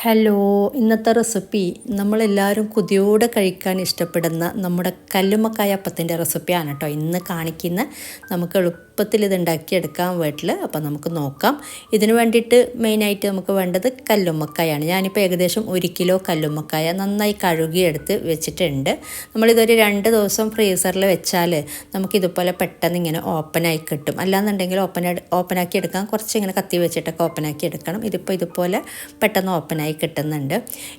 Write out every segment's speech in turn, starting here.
Hello ഇന്നത്തെ recipe നമ്മളെല്ലാവരും കൊതിയോടെ കഴിക്കാൻ ഇഷ്ടപ്പെടുന്ന നമ്മുടെ കല്ലുമ്മക്കായ അപ്പത്തിന്റെ റെസിപ്പിയാണ് കേട്ടോ. ഇന്ന് കാണിക്കുന്ന നമുക്ക് എളുപ്പത്തിൽ ഇത് ഉണ്ടാക്കിയെടുക്കാൻ വീട്ടിൽ അപ്പോൾ നമുക്ക് നോക്കാം. ഇതിന് വേണ്ടിയിട്ട് മെയിനായിട്ട് നമുക്ക് വേണ്ടത് കല്ലുമ്മക്കായാണ്. ഞാനിപ്പോൾ ഏകദേശം ഒരു കിലോ കല്ലുമ്മക്കായ നന്നായി കഴുകിയെടുത്ത് വെച്ചിട്ടുണ്ട്. നമ്മളിതൊരു രണ്ട് ദിവസം ഫ്രീസറിൽ വെച്ചാൽ നമുക്കിതുപോലെ പെട്ടെന്ന് ഇങ്ങനെ ഓപ്പനായി കിട്ടും. അല്ലാന്നുണ്ടെങ്കിൽ ഓപ്പൺ ഓപ്പനാക്കി എടുക്കാൻ കുറച്ച് ഇങ്ങനെ കത്തി വെച്ചിട്ടൊക്കെ ഓപ്പനാക്കി എടുക്കണം. ഇതിപ്പോൾ ഇതുപോലെ പെട്ടെന്ന് ഓപ്പനായി കിട്ടുന്നുണ്ട്.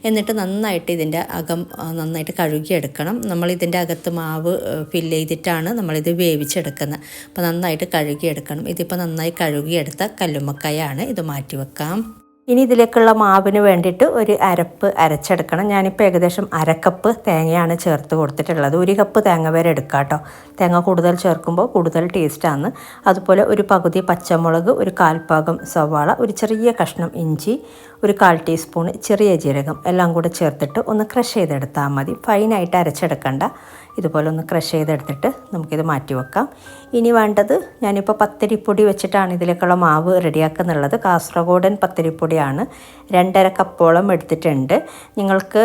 എന്നിട്ട് നന്നായിട്ട് ഇതിന്റെ അകം നന്നായിട്ട് കഴുകിയെടുക്കണം. നമ്മളിതിന്റെ അകത്ത് മാവ് ഫില്ല് ചെയ്തിട്ടാണ് നമ്മളിത് വേവിച്ചെടുക്കുന്നത്. അപ്പോൾ നന്നായിട്ട് കഴുകിയെടുക്കണം. ഇതിപ്പോൾ നന്നായി കഴുകിയെടുത്ത കല്ലുമ്മക്കായാണ് ഇത് മാറ്റി വെക്കാം ഇനി ഇതിലേക്കുള്ള മാവിന് വേണ്ടിയിട്ട് ഒരു അരപ്പ് അരച്ചെടുക്കണം. ഞാനിപ്പോൾ ഏകദേശം അരക്കപ്പ് തേങ്ങയാണ് ചേർത്ത് കൊടുത്തിട്ടുള്ളത്. ഒരു കപ്പ് തേങ്ങ വരെ എടുക്കാം കേട്ടോ. തേങ്ങ കൂടുതൽ ചേർക്കുമ്പോൾ കൂടുതൽ ടേസ്റ്റാണ് അതുപോലെ ഒരു പകുതി പച്ചമുളക് ഒരു കാൽഭാഗം സവാള ഒരു ചെറിയ കഷ്ണം ഇഞ്ചി ഒരു കാൽ ടീസ്പൂൺ ചെറിയ ജീരകം എല്ലാം കൂടെ ചേർത്തിട്ട് ഒന്ന് ക്രഷ് ചെയ്തെടുത്താൽ മതി. ഫൈനായിട്ട് അരച്ചെടുക്കണ്ട. ഇതുപോലെ ഒന്ന് ക്രഷ് ചെയ്തെടുത്തിട്ട് നമുക്കിത് മാറ്റി വെക്കാം. ഇനി വേണ്ടത് ഞാനിപ്പോൾ പത്തിരിപ്പൊടി വെച്ചിട്ടാണ് ഇതിലേക്കുള്ള മാവ് റെഡിയാക്കുന്നുള്ളത്. കാസർഗോഡൻ പത്തിരിപ്പൊടിയാണ് രണ്ടര കപ്പോളം എടുത്തിട്ടുണ്ട്. നിങ്ങൾക്ക്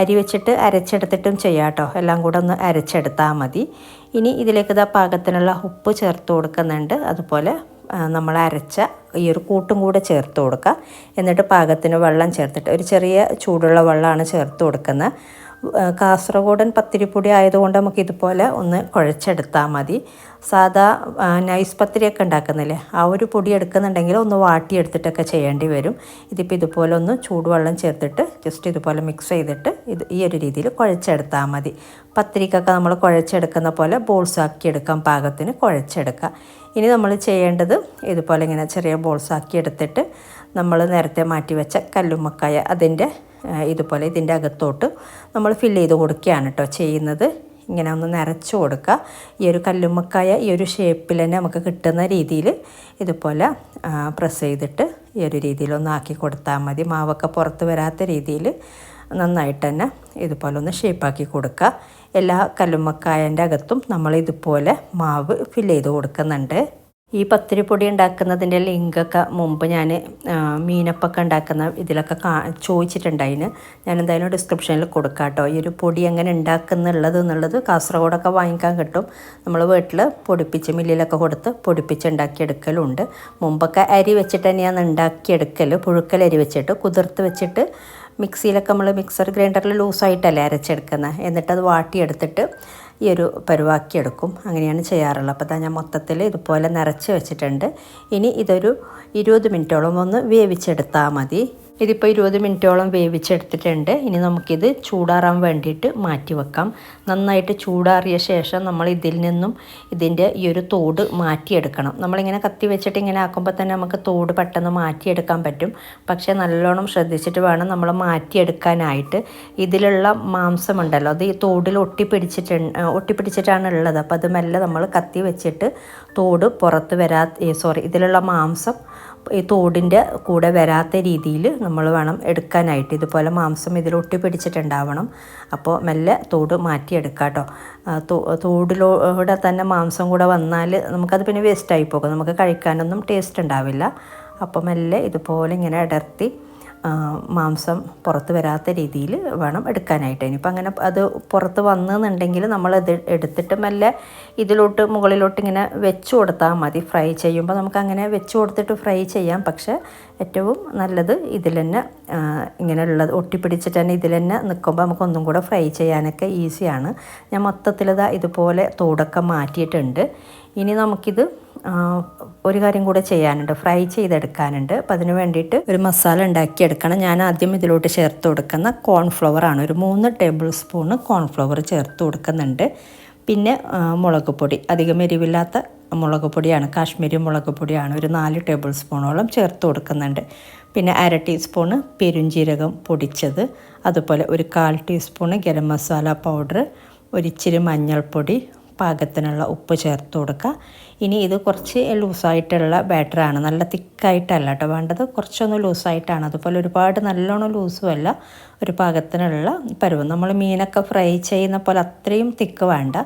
അരി വെച്ചിട്ട് അരച്ചെടുത്തിട്ടും ചെയ്യാം കേട്ടോ എല്ലാം കൂടെ ഒന്ന് അരച്ചെടുത്താൽ മതി. ഇനി ഇതിലേക്ക് ഇതാ പാകത്തിനുള്ള ഉപ്പ് ചേർത്ത് കൊടുക്കുന്നുണ്ട്. അതുപോലെ നമ്മൾ അരച്ച ഈ ഒരു കൂട്ടും കൂടെ ചേർത്ത് കൊടുക്കുക എന്നിട്ട് പാകത്തിന് വെള്ളം ചേർത്തിട്ട് ഒരു ചെറിയ ചൂടുള്ള വെള്ളമാണ് ചേർത്ത് കൊടുക്കുന്നത്. കാസർഗോഡൻ പത്തിരിപ്പൊടി ആയതുകൊണ്ട് നമുക്ക് ഇതുപോലെ ഒന്ന് കുഴച്ചെടുത്താൽ മതി. സാധാ നൈസ് പത്തിരിയൊക്കെ ഉണ്ടാക്കുന്നില്ലേ? ആ ഒരു പൊടി എടുക്കുന്നുണ്ടെങ്കിൽ ഒന്ന് വാട്ടിയെടുത്തിട്ടൊക്കെ ചെയ്യേണ്ടി വരും. ഇതിപ്പോൾ ഇതുപോലെ ഒന്ന് ചൂടുവെള്ളം ചേർത്തിട്ട് ജസ്റ്റ് ഇതുപോലെ മിക്സ് ചെയ്തിട്ട് ഇത് ഈ ഒരു രീതിയിൽ കുഴച്ചെടുത്താൽ മതി. പത്തിരിക്കൊക്കെ നമ്മൾ കുഴച്ചെടുക്കുന്ന പോലെ ബോൾസ് ആക്കി എടുക്കാൻ പാകത്തിന് കുഴച്ചെടുക്കുക ഇനി നമ്മൾ ചെയ്യേണ്ടത് ഇതുപോലെ ഇങ്ങനെ ചെറിയ ബോൾസ് ആക്കി എടുത്തിട്ട് നമ്മൾ നേരത്തെ മാറ്റി വെച്ച കല്ലുമ്മക്കായ അതിന്റെ ഇതുപോലെ ഇതിന്റെ അകത്തോട്ട് നമ്മൾ ഫില്ല് ചെയ്ത് കൊടുക്കുകയാണ് കേട്ടോ ചെയ്യുന്നത്. ഇങ്ങനെ ഒന്ന് നിറച്ച് കൊടുക്കുക. ഈ ഒരു കല്ലുമ്മക്കായ ഈ ഒരു ഷേപ്പിൽ തന്നെ നമുക്ക് കിട്ടുന്ന രീതിയിൽ ഇതുപോലെ പ്രസ് ചെയ്തിട്ട് ഈ ഒരു രീതിയിൽ ഒന്ന് ആക്കി കൊടുത്താൽ മതി. മാവൊക്കെ പുറത്ത് വരാത്ത രീതിയിൽ നന്നായിട്ട് തന്നെ ഇതുപോലെ ഒന്ന് ഷേപ്പാക്കി കൊടുക്കുക. എല്ലാ കല്ലുമ്മക്കായന്റെ അകത്തും നമ്മൾ ഇതുപോലെ മാവ് ഫില്ല് ചെയ്ത് കൊടുക്കുന്നുണ്ട്. ഈ പത്തിരിപ്പൊടി ഉണ്ടാക്കുന്നതിന്റെ ലിങ്കൊക്കെ മുമ്പ് ഞാൻ മീനപ്പൊക്കെ ഉണ്ടാക്കുന്ന ഇതിലൊക്കെ കാ ചോദിച്ചിട്ടുണ്ടായിന്. ഞാൻ എന്തായാലും ഡിസ്ക്രിപ്ഷനിൽ കൊടുക്കാം കേട്ടോ. ഈ ഒരു പൊടി എങ്ങനെ ഉണ്ടാക്കുന്നുള്ളത് എന്നുള്ളത് കാസർഗോഡൊക്കെ വാങ്ങിക്കാൻ കിട്ടും. നമ്മൾ വീട്ടിൽ പൊടിപ്പിച്ച് മില്ലിലൊക്കെ കൊടുത്ത് പൊടിപ്പിച്ച് ഉണ്ടാക്കിയെടുക്കലുണ്ട്. മുമ്പൊക്കെ അരി വെച്ചിട്ട് തന്നെയാണ് ഉണ്ടാക്കിയെടുക്കൽ പുഴുക്കൽ അരി വെച്ചിട്ട് കുതിർത്ത് വെച്ചിട്ട് മിക്സിയിലൊക്കെ നമ്മൾ മിക്സർ ഗ്രൈൻഡറിൽ ലൂസായിട്ടല്ലേ അരച്ചെടുക്കുന്നത്. എന്നിട്ടത് വാട്ടിയെടുത്തിട്ട് ഈ ഒരു പരുവാക്കിയെടുക്കും അങ്ങനെയാണ് ചെയ്യാറുള്ളത്. അപ്പോൾ ഞാൻ മൊത്തത്തിൽ ഇതുപോലെ നിറച്ച് വെച്ചിട്ടുണ്ട്. ഇനി ഇതൊരു ഇരുപത് മിനിറ്റോളം ഒന്ന് വേവിച്ചെടുത്താൽ മതി. ഇതിപ്പോൾ ഇരുപത് മിനിറ്റോളം വേവിച്ചെടുത്തിട്ടുണ്ട്. ഇനി നമുക്കിത് ചൂടാറാൻ വേണ്ടിയിട്ട് മാറ്റി വെക്കാം. നന്നായിട്ട് ചൂടാറിയ ശേഷം നമ്മൾ ഇതിൽ നിന്നും ഇതിന്റെ ഈ ഒരു തോട് മാറ്റിയെടുക്കണം. നമ്മളിങ്ങനെ കത്തി വെച്ചിട്ട് ഇങ്ങനെ ആക്കുമ്പോൾ തന്നെ നമുക്ക് തോട് പെട്ടെന്ന് മാറ്റിയെടുക്കാൻ പറ്റും. പക്ഷേ നല്ലോണം ശ്രദ്ധിച്ചിട്ട് വേണം നമ്മൾ മാറ്റിയെടുക്കാനായിട്ട്. ഇതിലുള്ള മാംസമുണ്ടല്ലോ അത് ഈ തോടിൽ ഒട്ടിപ്പിടിച്ചിട്ട് ഒട്ടിപ്പിടിച്ചിട്ടാണ് ഉള്ളത്. അപ്പോൾ അത് മെല്ലെ നമ്മൾ കത്തി വെച്ചിട്ട് തോട് പുറത്ത് വരാ സോറി ഇതിലുള്ള മാംസം ഈ തോടിന്റെ കൂടെ വരാത്ത രീതിയിൽ നമ്മൾ വേണം എടുക്കാനായിട്ട്. ഇതുപോലെ മാംസം ഇതിൽ ഒട്ടിപ്പിടിച്ചിട്ടുണ്ടാവണം. അപ്പോൾ മെല്ലെ തോട് മാറ്റിയെടുക്കാം കേട്ടോ. തോടിലൂടെ തന്നെ മാംസം കൂടെ വന്നാൽ നമുക്കത് പിന്നെ വേസ്റ്റായി പോകും. നമുക്ക് കഴിക്കാനൊന്നും ടേസ്റ്റ് ഉണ്ടാവില്ല. അപ്പോൾ മെല്ലെ ഇതുപോലെ ഇങ്ങനെ അടർത്തി ആ, മാംസം പുറത്ത് വരാത്ത രീതിയിൽ വേണം എടുക്കാനായിട്ട്. ഇനിയിപ്പോൾ അങ്ങനെ അത് പുറത്ത് വന്നെന്നുണ്ടെങ്കിൽ നമ്മളത് എടുത്തിട്ട് മെല്ലെ ഇതിലോട്ട് മുകളിലോട്ട് ഇങ്ങനെ വെച്ച് കൊടുത്താൽ മതി. ഫ്രൈ ചെയ്യുമ്പോൾ നമുക്ക് അങ്ങനെ വെച്ച് കൊടുത്തിട്ട് ഫ്രൈ ചെയ്യാം. പക്ഷേ ഏറ്റവും നല്ലത് ഇതിൽ തന്നെ ഇങ്ങനെയുള്ളത് ഒട്ടിപ്പിടിച്ചിട്ട് തന്നെ ഇതിൽ തന്നെ നിൽക്കുമ്പോൾ നമുക്ക് ഒന്നും കൂടെ ഫ്രൈ ചെയ്യാനൊക്കെ ഈസിയാണ്. ഞാൻ മൊത്തത്തിൽ ഇതാ ഇതുപോലെ തോടൊക്കെ മാറ്റിയിട്ടുണ്ട്. ഇനി നമുക്കിത് ഒരു കാര്യം കൂടെ ചെയ്യാനുണ്ട്. ഫ്രൈ ചെയ്തെടുക്കാനുണ്ട്. അപ്പം അതിന് വേണ്ടിയിട്ട് ഒരു മസാല ഉണ്ടാക്കിയെടുക്കണം. ഞാൻ ആദ്യം ഇതിലോട്ട് ചേർത്ത് കൊടുക്കുന്ന കോൺഫ്ലവർ ആണ്. ഒരു മൂന്ന് ടേബിൾ സ്പൂണ് കോൺഫ്ലവർ ചേർത്ത് കൊടുക്കുന്നുണ്ട്. പിന്നെ മുളക് പൊടി. അധികം എരിവില്ലാത്ത മുളക് പൊടിയാണ് കാശ്മീരി മുളക് പൊടിയാണ് ഒരു നാല് ടേബിൾ സ്പൂണോളം ചേർത്ത് കൊടുക്കുന്നുണ്ട്. പിന്നെ അര ടീസ്പൂണ് പെരുംജീരകം പൊടിച്ചത് അതുപോലെ ഒരു കാൽ ടീസ്പൂണ് ഗരം മസാല പൗഡർ ഒരിച്ചിരി മഞ്ഞൾപ്പൊടി പാകത്തിനുള്ള ഉപ്പ് ചേർത്ത് കൊടുക്കുക. ഇനി ഇത് കുറച്ച് ലൂസായിട്ടുള്ള ബാറ്ററാണ് നല്ല തിക്കായിട്ടല്ല കേട്ടോ വേണ്ടത്. കുറച്ചൊന്ന് ലൂസായിട്ടാണ്. അതുപോലെ ഒരുപാട് നല്ലോണം ലൂസുമല്ല ഒരു പാകത്തിനുള്ള പരുവം. നമ്മൾ മീനൊക്കെ ഫ്രൈ ചെയ്യുന്ന പോലെ അത്രയും തിക്ക് വേണ്ട.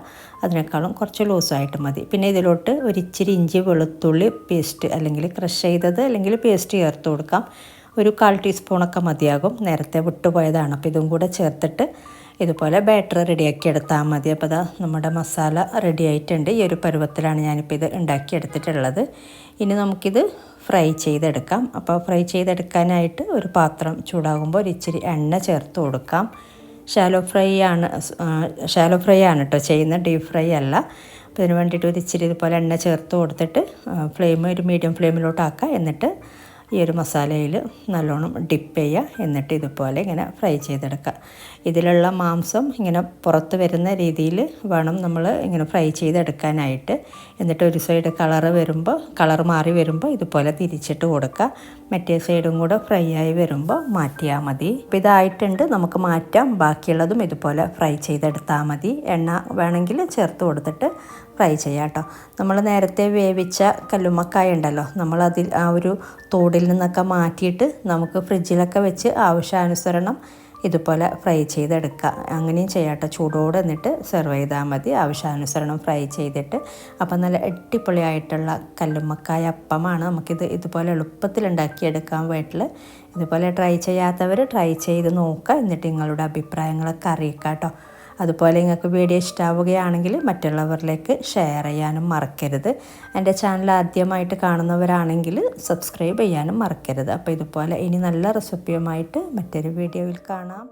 അതിനേക്കാളും കുറച്ച് ലൂസായിട്ട് മതി. പിന്നെ ഇതിലോട്ട് ഒരിച്ചിരി ഇഞ്ചി വെളുത്തുള്ളി പേസ്റ്റ് അല്ലെങ്കിൽ ക്രഷ് ചെയ്തത് അല്ലെങ്കിൽ പേസ്റ്റ് ചേർത്ത് കൊടുക്കാം. ഒരു കാൽ ടീസ്പൂണൊക്കെ മതിയാകും. നേരത്തെ വിട്ടുപോയതാണ്. അപ്പോൾ ഇതും കൂടെ ചേർത്തിട്ട് ഇതുപോലെ ബാറ്റർ റെഡിയാക്കി എടുത്താൽ മതി. അപ്പോൾ അതാ നമ്മുടെ മസാല റെഡി ആയിട്ടുണ്ട്. ഈ ഒരു പരുവത്തിലാണ് ഞാനിപ്പോൾ ഇത് ഉണ്ടാക്കിയെടുത്തിട്ടുള്ളത് ഇനി നമുക്കിത് ഫ്രൈ ചെയ്തെടുക്കാം. അപ്പോൾ ഫ്രൈ ചെയ്തെടുക്കാനായിട്ട് ഒരു പാത്രം ചൂടാകുമ്പോൾ ഒരു ഇച്ചിരി എണ്ണ ചേർത്ത് കൊടുക്കാം. ഷാലോ ഫ്രൈ ആണ് ഷാലോ ഫ്രൈ ആണ് കേട്ടോ ചെയ്യുന്നത്. ഡീപ് ഫ്രൈ അല്ല. അപ്പോൾ ഇതിന് വേണ്ടിയിട്ട് ഒരു ഇച്ചിരി ഇതുപോലെ എണ്ണ ചേർത്ത് കൊടുത്തിട്ട് ഫ്ലെയിം ഒരു മീഡിയം ഫ്ലെയിമിലോട്ടാക്കുക എന്നിട്ട് ഈ ഒരു മസാലയിൽ നല്ലോണം ഡിപ്പ് ചെയ്യുക. എന്നിട്ട് ഇതുപോലെ ഇങ്ങനെ ഫ്രൈ ചെയ്തെടുക്കുക. ഇതിലുള്ള മാംസം ഇങ്ങനെ പുറത്ത് വരുന്ന രീതിയിൽ വേണം നമ്മൾ ഇങ്ങനെ ഫ്രൈ ചെയ്തെടുക്കാനായിട്ട്. എന്നിട്ട് ഒരു സൈഡ് കളറ് വരുമ്പോൾ കളർ മാറി വരുമ്പോൾ ഇതുപോലെ തിരിച്ചിട്ട് കൊടുക്കുക. മറ്റേ സൈഡും കൂടെ ഫ്രൈ ആയി വരുമ്പോൾ മാറ്റിയാൽ മതി. അപ്പോൾ ഇതായിട്ടുണ്ട്. നമുക്ക് മാറ്റാം. ബാക്കിയുള്ളതും ഇതുപോലെ ഫ്രൈ ചെയ്തെടുത്താൽ മതി. എണ്ണ വേണമെങ്കിൽ ചേർത്ത് കൊടുത്തിട്ട് ഫ്രൈ ചെയ്യാം കേട്ടോ. നമ്മൾ നേരത്തെ വേവിച്ച കല്ലുമ്മക്കായ ഉണ്ടല്ലോ. നമ്മളതിൽ ആ ഒരു തോടിൽ നിന്നൊക്കെ മാറ്റിയിട്ട് നമുക്ക് ഫ്രിഡ്ജിലൊക്കെ വെച്ച് ആവശ്യാനുസരണം ഇതുപോലെ ഫ്രൈ ചെയ്തെടുക്കുക അങ്ങനെയും ചെയ്യാട്ടോ ചൂടോടെ എന്നിട്ട് സെർവ് ചെയ്താൽ മതി. ആവശ്യാനുസരണം ഫ്രൈ ചെയ്തിട്ട് അപ്പം നല്ല അടിപൊളിയായിട്ടുള്ള കല്ലുമ്മക്കായ അപ്പമാണ്. നമുക്കിത് ഇതുപോലെ എളുപ്പത്തിൽ ഉണ്ടാക്കിയെടുക്കാൻ വീട്ടിൽ ഇതുപോലെ ട്രൈ ചെയ്യാത്തവർ ട്രൈ ചെയ്ത് നോക്കുക. എന്നിട്ട് നിങ്ങളുടെ അഭിപ്രായങ്ങളൊക്കെ അറിയിക്കാം കേട്ടോ. അതുപോലെ നിങ്ങൾക്ക് വീഡിയോ ഇഷ്ടാവുകയാണെങ്കിൽ മറ്റുള്ളവരിലേക്ക് ഷെയർ ചെയ്യാനും മറക്കരുത്. എന്റെ ചാനൽ ആദ്യമായിട്ട് കാണുന്നവരാണെങ്കിൽ സബ്സ്ക്രൈബ് ചെയ്യാനും മറക്കരുത്. അപ്പോൾ ഇതുപോലെ ഇനി നല്ല റെസിപ്പിയുമായിട്ട് മറ്റൊരു വീഡിയോയിൽ കാണാം.